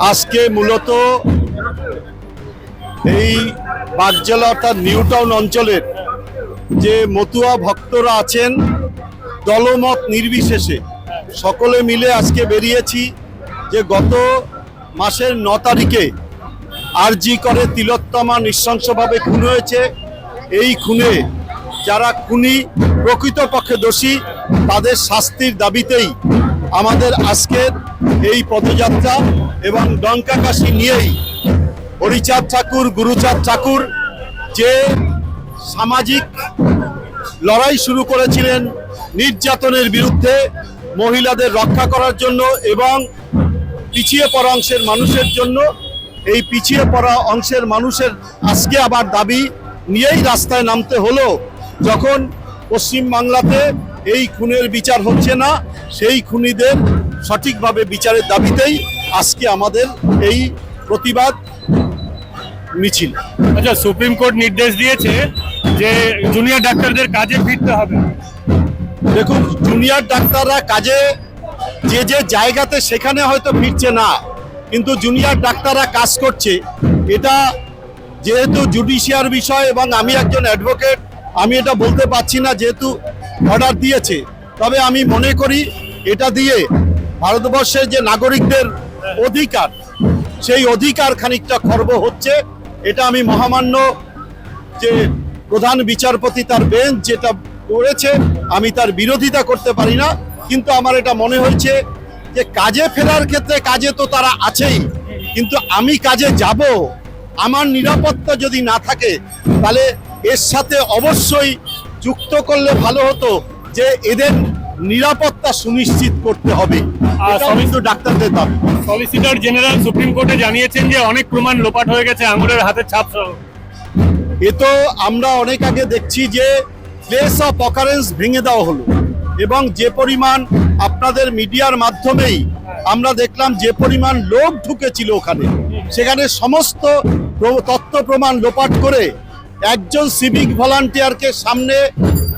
আজকে মূলত এই বাগজেলা অর্থাৎ নিউ টাউন অঞ্চলের যে মতুয়া ভক্তরা আছেন, দলমত নির্বিশেষে সকলে মিলে আজকে বেরিয়েছি যে গত মাসের ন তারিখে আরজি করে তিলোত্তমা নৃশংসভাবে খুন হয়েছে। এই খুনে যারা খুনি প্রকৃতপক্ষে দোষী, তাদের শাস্তির দাবিতেই আমাদের আজকের এই পদযাত্রা এবং ডঙ্কাকাশি নিয়েই হরিচাঁদ ঠাকুর, গুরুচাঁদ ঠাকুর যে সামাজিক লড়াই শুরু করেছিলেন নির্যাতনের বিরুদ্ধে মহিলাদের রক্ষা করার জন্য এবং পিছিয়ে পড়া অংশের মানুষের জন্য, এই পিছিয়ে পড়া অংশের মানুষের আজকে আবার দাবি নিয়েই রাস্তায় নামতে হলো। যখন পশ্চিম বাংলাতে এই খুনের বিচার হচ্ছে না সেই খুনিদের সঠিকভাবে বিচারের দাবিতেই আজকে আমাদের এই প্রতিবাদ মিছিল। আচ্ছা সুপ্রিম কোর্ট নির্দেশ দিয়েছে যে জুনিয়র ডাক্তারদের কাজে ফিরতে হবে। দেখুন জুনিয়র ডাক্তাররা কাজে যে যে জায়গাতে সেখানে হয়তো ফিরছে না কিন্তু জুনিয়র ডাক্তাররা কাজ করছে। এটা যেহেতু জুডিশিয়ার বিষয় এবং আমি একজন অ্যাডভোকেট আমি এটা বলতে পারছি না যেহেতু অর্ডার দিয়েছে। তবে আমি মনে করি এটা দিয়ে ভারতবর্ষের যে নাগরিকদের অধিকার, সেই অধিকার খানিকটা খর্ব হচ্ছে। এটা আমি মহামান্য যে প্রধান বিচারপতি তার বেঞ্চ যেটা করেছে, আমি তার বিরোধিতা করতে পারি না। কিন্তু আমার এটা মনে হয়েছে যে কাজে ফেরার ক্ষেত্রে কাজে তো তারা আছেই। কিন্তু আমি কাজে যাব, আমার নিরাপত্তা যদি না থাকে, তাহলে এর সাথে অবশ্যই যুক্ত করলে ভালো হতো যে এদের নিরাপত্তা সুনিশ্চিত করতে হবে। আর কিন্তু ডাক্তারদের দাবি। সলিসিটর জেনারেল সুপ্রিম কোর্টে জানিয়েছেন যে অনেক প্রমাণ লোপাট হয়ে গেছে আঙুলের হাতের ছাপ সহ। এ তো আমরা অনেক আগে দেখছি যে প্লেস অফ অকারেন্স ভেঙে দেওয়া হলো এবং যে পরিমাণ আপনাদের মিডিয়ার মাধ্যমেই আমরা দেখলাম যে পরিমাণ লোক ঢুকেছিল ওখানে। সেখানে সমস্ত তথ্য প্রমাণ লোপাট করে একজন সিভিক ভলান্টিয়ারকে সামনে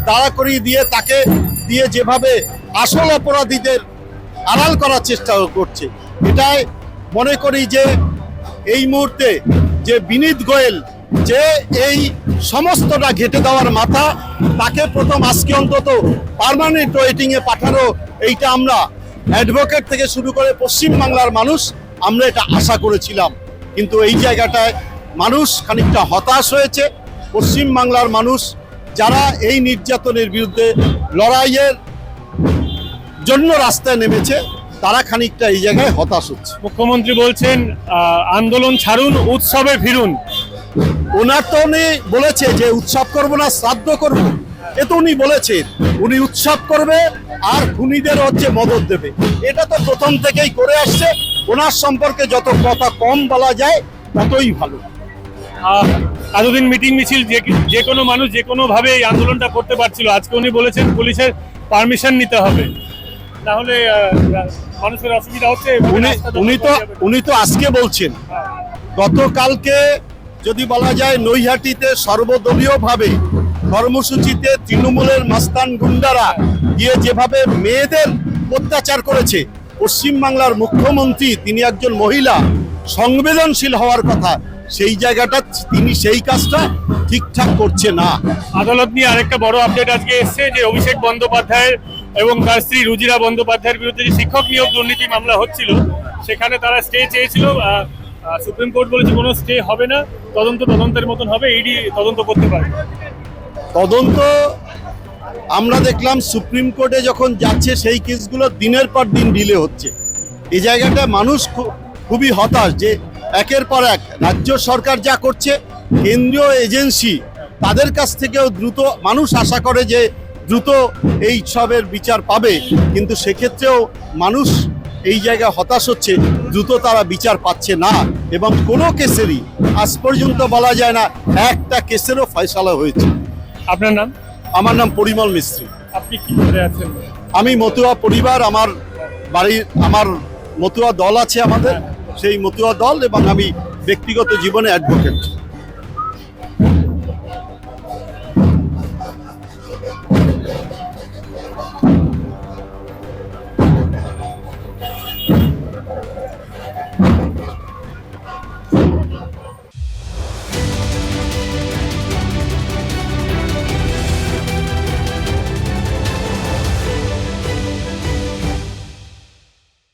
দাঁড়া করিয়ে দিয়ে তাকে দিয়ে যেভাবে আসল অপরাধীদের আড়াল করার চেষ্টা করছে, এটাই মনে করি যে এই মুহূর্তে যে বিনীত গোয়েল যে এই সমস্তটা ঘেটে দেওয়ার মাথা, তাকে প্রথম আজকে অন্তত পার্মানেন্ট ওয়েটিংয়ে পাঠানো, এইটা আমরা অ্যাডভোকেট থেকে শুরু করে পশ্চিম বাংলার মানুষ আমরা এটা আশা করেছিলাম। কিন্তু এই জায়গাটায় মানুষ খানিকটা হতাশ হয়েছে পশ্চিম বাংলার মানুষ যারা এই নির্যাতনের বিরুদ্ধে লড়াইয়ের জন্য রাস্তায় নেমেছে তারা খানিকটা এই জায়গায় হতাশ হচ্ছে। মুখ্যমন্ত্রী বলছেন আন্দোলন ছাড়ুন উৎসবে ফিরুন। ওনার তো উনি বলেছে যে উৎসব করব না শ্রাদ্ধ করব। এ তো উনি বলেছেন উনি উৎসব করবে আর খুনিদের হচ্ছে মদত দেবে। এটা তো প্রথম থেকেই করে আসছে। ওনার সম্পর্কে যত কথা কম বলা যায় ততই ভালো। এতদিন মিটিং মিছিল যে যে কোনো মানুষ যে কোনো ভাবে এই আন্দোলনটা করতে পারছিল। আজকে উনি বলেছেন পুলিশের পারমিশন নিতে হবে। তাহলে মানুষের অসুবিধা হচ্ছে উনি তো। উনি তো আজকে বলছেন। গতকালকে যদি বলা যায় নৈহাটিতে সর্বদলীয়ভাবে কর্মসূচিতে তৃণমূলের মাস্তান গুন্ডারা গিয়ে যেভাবে মেয়েদের অত্যাচার করেছে পশ্চিমবাংলার মুখ্যমন্ত্রী তিনি একজন মহিলা সংবেদনশীল হওয়ার কথা। সেই জায়গাটা তিনি সেই কাজটা ঠিকঠাক করছে না। আদালত নিয়ে আরেকটা বড় আপডেট আজকে এসেছে যে অভিষেক বন্দ্যোপাধ্যায়ের এবং তার স্ত্রী রুজিরা বন্দ্যোপাধ্যায়ের বিরুদ্ধে যে শিক্ষক নিয়োগ দুর্নীতি মামলা হচ্ছিল সেখানে তারা স্টে চেয়েছিল। সুপ্রিম কোর্ট বলেছে কোনো স্টে হবে না। তদন্ত তদন্তের মতন হবে ইডি তদন্ত করতে পারে। তদন্ত আমরা দেখলাম সুপ্রিম কোর্টে যখন যাচ্ছে সেই কেসগুলো দিনের পর দিন ডিলে হচ্ছে। এই জায়গাটা মানুষ খুবই হতাশ যে একের পর এক রাজ্য সরকার যা করছে কেন্দ্রীয় এজেন্সি তাদের কাছ থেকেও দ্রুত মানুষ আশা করে যে দ্রুত এই সবের বিচার পাবে। কিন্তু সেক্ষেত্রেও মানুষ এই জায়গায় হতাশ হচ্ছে দ্রুত তারা বিচার পাচ্ছে না এবং কোনো কেসেরই আজ পর্যন্ত বলা যায় না একটা কেসেরও ফয়সালা হয়েছে। আপনার নাম? আমার নাম পরিমল মিস্ত্রি। আপনি কি করে আছেন? আমি মতুয়া পরিবার আমার বাড়ির আমার মতুয়া দল আছে আমাদের। সেই মতুয়া দল এবং আমি ব্যক্তিগত জীবনে অ্যাডভোকেট